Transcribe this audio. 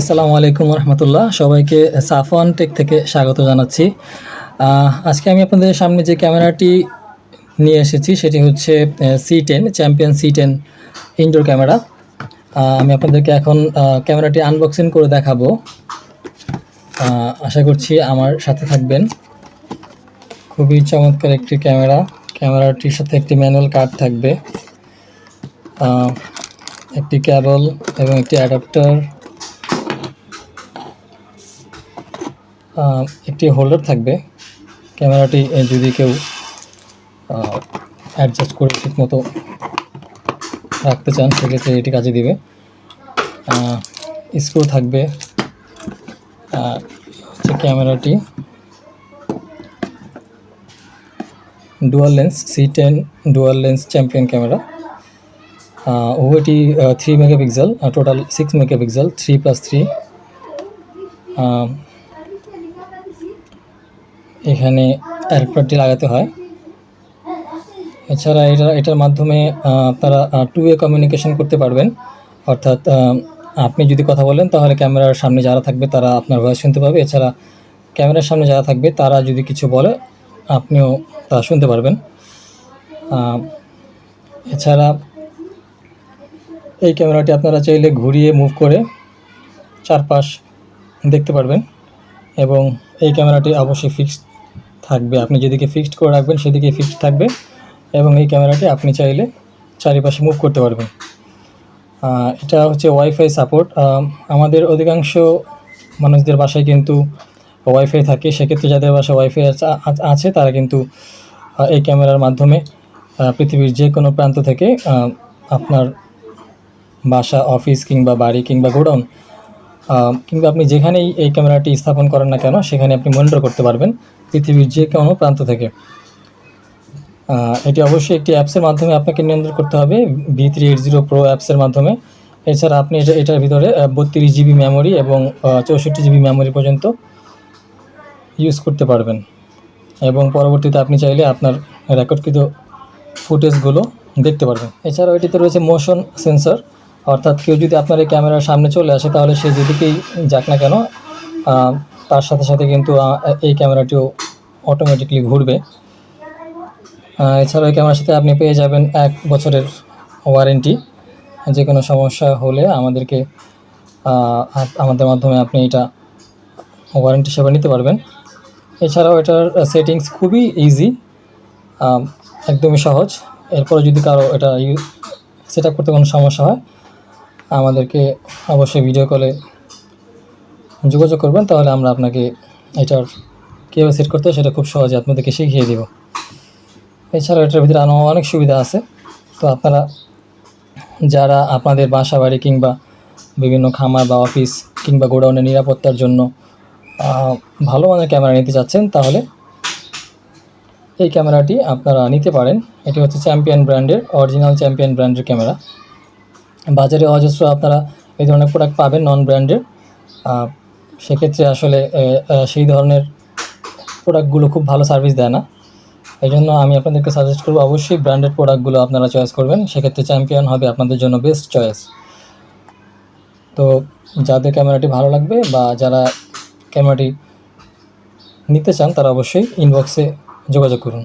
আসসালামু আলাইকুম রহমতুল্লাহ। সবাইকে সাফওয়ান টেক থেকে স্বাগত জানাচ্ছি। আজকে আমি আপনাদের সামনে যে ক্যামেরাটি নিয়ে এসেছি, সেটি হচ্ছে C ten champion C ten indoor camera. আমি আপনাদেরকে এখন ক্যামেরাটি আনবক্সিং করে দেখাবো। আশা করছি আমার সাথে থাকবেন। খুবই চমৎকার একটি ক্যামেরা। ক্যামেরাটির সাথে একটি ম্যানুয়াল কার্ড থাকবে। একটি ক্যাবল এবং একটি অ্যাডাপ্টার। একটি হোল্ডার থাকবে। ক্যামেরাটি যদি কেউ অ্যাডজাস্ট করে ঠিকমতো রাখতে চান, সেক্ষেত্রে এটি কাজে দিবে। স্ক্রু থাকবে। হচ্ছে ক্যামেরাটি। Dual lens C ten dual lens champion camera ওটি three megapixel total six megapixel three plus three এখানে অ্যাডাপ্টারটি লাগাতে হয়। এছাড়া এটা, এটার মাধ্যমে আপনারা টু ওয়ে কমিউনিকেশন করতে পারবেন। অর্থাৎ আপনি যদি কথা বলেন, তাহলে ক্যামেরার সামনে যারা থাকবে, তারা আপনার ভয়েস শুনতে পাবে। এছাড়া ক্যামেরার সামনে যারা থাকবে, তারা যদি কিছু বলে, আপনিও তা শুনতে পারবেন। এছাড়া এই ক্যামেরাটি আপনারা চাইলে ঘুরিয়ে মুভ করে চারপাশ দেখতে পারবেন এবং এই ক্যামেরাটি অবশ্যই ফিক্সড থাকবে। আপনি যেদিকে ফিক্সড করে রাখবেন সেদিকে ফিক্সড থাকবে এবং এই ক্যামেরাটি আপনি চাইলে চারিপাশে মুভ করতে পারবেন। এটা হচ্ছে ওয়াইফাই সাপোর্ট আমাদের অধিকাংশ মানুষদের বাসায় কিন্তু ওয়াইফাই থাকে। সেক্ষেত্রে যাদের বাসায় ওয়াইফাই আছে তারা কিন্তু এই ক্যামেরার মাধ্যমে পৃথিবীর যে কোনো প্রান্ত থেকে আপনার বাসা অফিস কিংবা বাড়ি কিংবা গোডাউন কিংবা আপনি যেখানেই এই ক্যামেরাটি স্থাপন করেন না কেন, সেখানে আপনি মনিটর করতে পারবেন পৃথিবীর যে কোনো প্রান্ত থেকে। এটি অবশ্যই একটি অ্যাপসের মাধ্যমে আপনাকে নিয়ন্ত্রণ করতে হবে V three eight zero pro অ্যাপসের মাধ্যমে। এছাড়া আপনি এটা এটার ভিতরে বত্রিশ জিবি মেমোরি এবং চৌষট্টি জিবি মেমোরি পর্যন্ত ইউজ করতে পারবেন। এবং পরবর্তীতে আপনি চাইলে আপনার রেকর্ডকৃত ফুটেজগুলো দেখতে পারবেন। এছাড়াও এটিতে রয়েছে মোশন সেন্সর অর্থাৎ কেউ যদি আপনার এই ক্যামেরার সামনে চলে আসে, তাহলে সে যেদিকেই যাক না কেন তার সাথে সাথে কিন্তু এই ক্যামেরাটিও অটোমেটিকলি ঘুরবে। এছাড়াও এই ক্যামেরার সাথে আপনি পেয়ে যাবেন এক বছরের ওয়ারেন্টি যে কোনো সমস্যা হলে আমাদেরকে আমাদের মাধ্যমে আপনি এটা ওয়ারেন্টি সেবা নিতে পারবেন। এছাড়াও এটার সেটিংস খুবই ইজি একদমই সহজ। এরপরে যদি কারও এটা সেট আপ করতে কোনো সমস্যা হয় আমাদেরকে অবশ্যই ভিডিও কলে যোগাযোগ করবেন, তাহলে আমরা আপনাকে এটার কীভাবে সেট করতে সেটা খুব সহজে আপনাদেরকে শিখিয়ে দেব। এছাড়াও এটার ভিতরে আরও অনেক সুবিধা আছে। তো আপনারা যারা আপনাদের বাসা বাড়ি কিংবা বিভিন্ন খামার বা অফিস কিংবা গোডাউনের নিরাপত্তার জন্য ভালো মানের ক্যামেরা নিতে চাচ্ছেন, তাহলে এই ক্যামেরাটি আপনারা নিতে পারেন। এটি হচ্ছে চ্যাম্পিয়ন ব্র্যান্ডের অরিজিনাল চ্যাম্পিয়ন ব্র্যান্ডের ক্যামেরা বাজারে অজস্র আপনারা এই ধরনের প্রোডাক্ট পাবেন নন ব্র্যান্ডের সেক্ষেত্রে আসলে সেই ধরনের প্রোডাক্টগুলো খুব ভালো সার্ভিস দেয় না। এই জন্য আমি আপনাদেরকে সাজেস্ট করব, অবশ্যই ব্র্যান্ডেড প্রোডাক্টগুলো আপনারা চয়েস করবেন। সেক্ষেত্রে চ্যাম্পিয়ন হবে আপনাদের জন্য বেস্ট চয়েস তো যাদের ক্যামেরাটি ভালো লাগবে বা যারা ক্যামেরাটি নিতে চান, তারা অবশ্যই ইনবক্সে যোগাযোগ করুন।